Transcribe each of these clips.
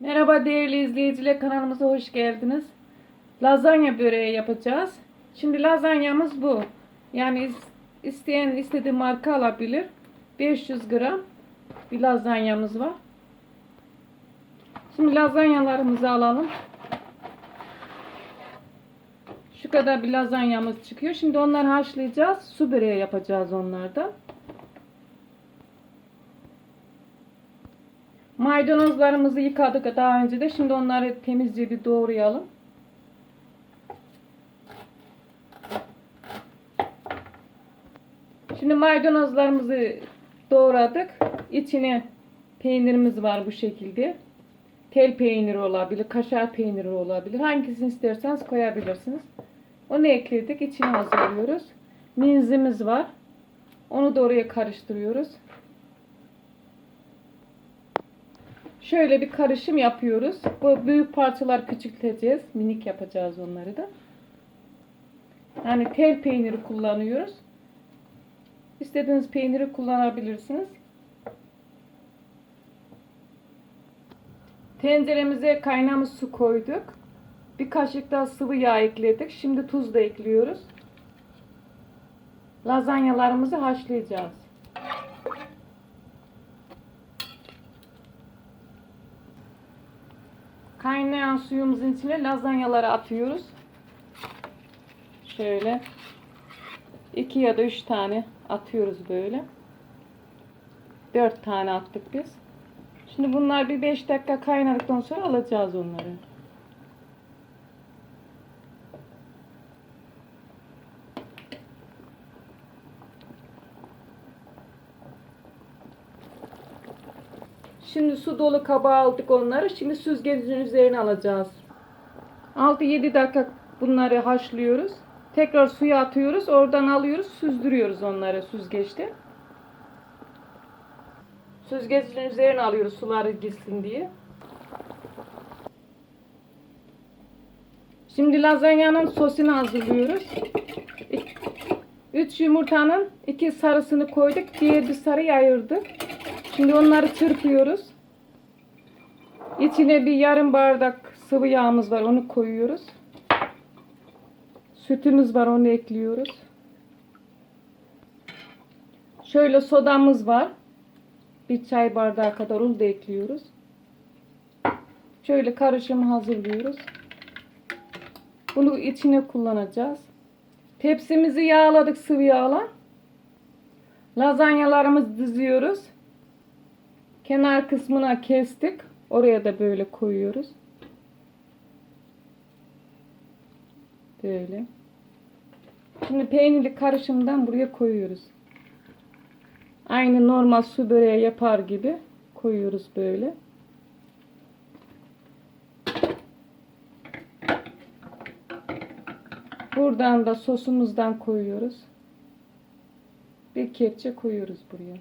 Merhaba değerli izleyiciler kanalımıza hoş geldiniz. Lazanya böreği yapacağız. Şimdi lazanyamız bu. Yani is- isteyen istediği marka alabilir. 500 gram bir lazanyamız var. Şimdi lazanyalarımızı alalım. Şu kadar bir lazanyamız çıkıyor. Şimdi onları haşlayacağız. Su böreği yapacağız onlardan. Maydanozlarımızı yıkadık daha önce de. Şimdi onları temizce bir doğrayalım. Şimdi maydanozlarımızı doğradık. İçine peynirimiz var bu şekilde. Tel peyniri olabilir, kaşar peyniri olabilir. Hangisini isterseniz koyabilirsiniz. Onu ekledik. İçine hazırlıyoruz. Minzimiz var. Onu da oraya karıştırıyoruz. Şöyle bir karışım yapıyoruz. Bu büyük parçalar küçülteceğiz. Minik yapacağız onları da. Yani tel peyniri kullanıyoruz. İstediğiniz peyniri kullanabilirsiniz. Tenceremize kaynamış su koyduk. Bir kaşık daha sıvı yağ ekledik. Şimdi tuz da ekliyoruz. Lazanyalarımızı haşlayacağız. Kaynayan suyumuzun içine lazanyaları atıyoruz. Şöyle iki ya da üç tane atıyoruz böyle. Dört tane attık biz. Şimdi bunlar bir beş dakika kaynadıktan sonra alacağız onları. Şimdi su dolu kaba aldık onları. Şimdi süzgecin üzerine alacağız. 6-7 dakika bunları haşlıyoruz. Tekrar suya atıyoruz. Oradan alıyoruz. Süzdürüyoruz onları süzgeçte. Süzgecin üzerine alıyoruz suları gitsin diye. Şimdi lazanyanın sosunu hazırlıyoruz. 3 yumurtanın iki sarısını koyduk. Diğer bir sarıyı ayırdık. Şimdi onları çırpıyoruz. İçine bir yarım bardak sıvı yağımız var. Onu koyuyoruz. Sütümüz var. Onu ekliyoruz. Şöyle sodamız var. Bir çay bardağı kadar onu da ekliyoruz. Şöyle karışımı hazırlıyoruz. Bunu içine kullanacağız. Tepsimizi yağladık sıvı yağla. Lazanyalarımızı diziyoruz. Kenar kısmına kestik. Oraya da böyle koyuyoruz. Böyle. Şimdi peynirli karışımdan buraya koyuyoruz. Aynı normal su böreği yapar gibi koyuyoruz böyle. Buradan da sosumuzdan koyuyoruz. Bir kepçe koyuyoruz buraya.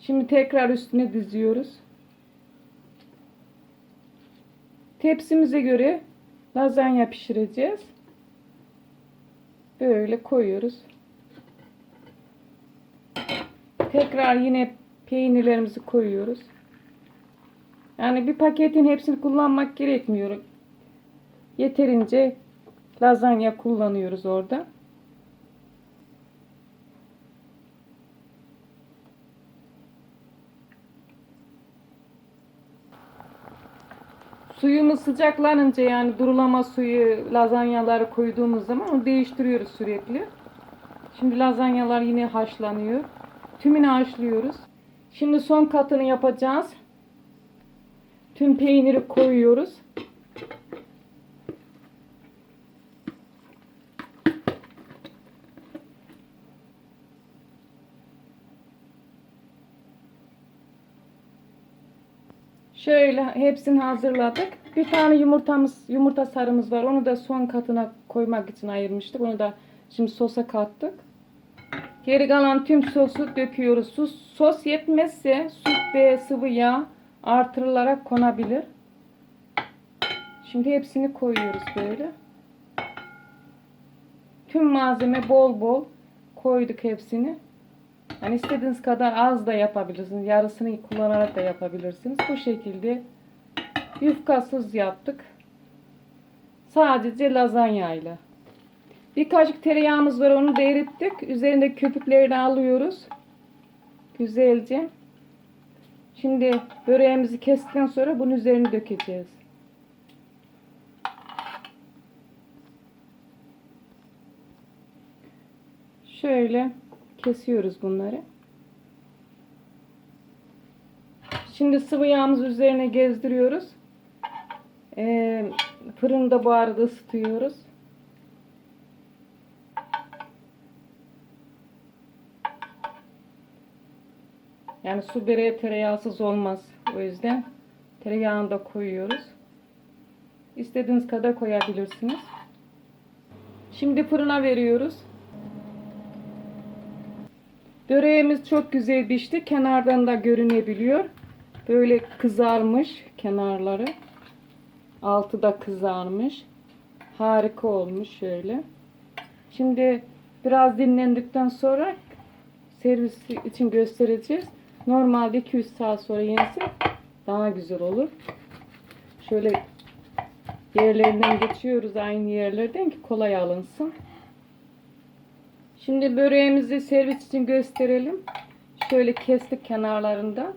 Şimdi tekrar üstüne diziyoruz. Tepsimize göre lazanya pişireceğiz. Böyle koyuyoruz. Tekrar yine peynirlerimizi koyuyoruz. Yani bir paketin hepsini kullanmak gerekmiyor. Yeterince lazanya kullanıyoruz orada. Suyumuz sıcaklanınca yani durulama suyu lazanyaları koyduğumuz zaman onu değiştiriyoruz sürekli. Şimdi lazanyalar yine haşlanıyor. Tümünü haşlıyoruz. Şimdi son katını yapacağız. Tüm peyniri koyuyoruz. Şöyle hepsini hazırladık. Bir tane yumurtamız, yumurta sarımız var. Onu da son katına koymak için ayırmıştık. Onu da şimdi sosa kattık. Geri kalan tüm sosu döküyoruz. Sos, sos yetmezse süt ve sıvı yağ artırılarak konabilir. Şimdi hepsini koyuyoruz böyle. Tüm malzeme bol bol koyduk hepsini. Yani istediğiniz kadar az da yapabilirsiniz. Yarısını kullanarak da yapabilirsiniz. Bu şekilde yufkasız yaptık. Sadece lazanyayla. Bir kaşık tereyağımız var onu da erittik. Üzerinde köpüklerini alıyoruz. Güzelce. Şimdi böreğimizi kestikten sonra bunun üzerine dökeceğiz. Şöyle kesiyoruz bunları. Şimdi sıvı yağımızı üzerine gezdiriyoruz. Ee, fırında bu arada ısıtıyoruz. Yani su böreği tereyağsız olmaz. O yüzden tereyağını da koyuyoruz. İstediğiniz kadar koyabilirsiniz. Şimdi fırına veriyoruz. Böreğimiz çok güzel pişti. Kenardan da görünebiliyor. Böyle kızarmış kenarları. Altı da kızarmış. Harika olmuş şöyle. Şimdi biraz dinlendikten sonra servis için göstereceğiz. Normalde 200 saat sonra yense daha güzel olur. Şöyle yerlerinden geçiyoruz aynı yerlerden ki kolay alınsın. Şimdi böreğimizi servis için gösterelim. Şöyle kestik kenarlarında.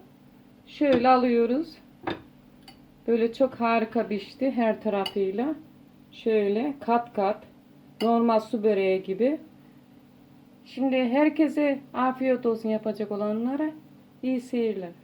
Şöyle alıyoruz. Böyle çok harika pişti her tarafıyla. Şöyle kat kat. Normal su böreği gibi. Şimdi herkese afiyet olsun yapacak olanlara. İyi seyirler.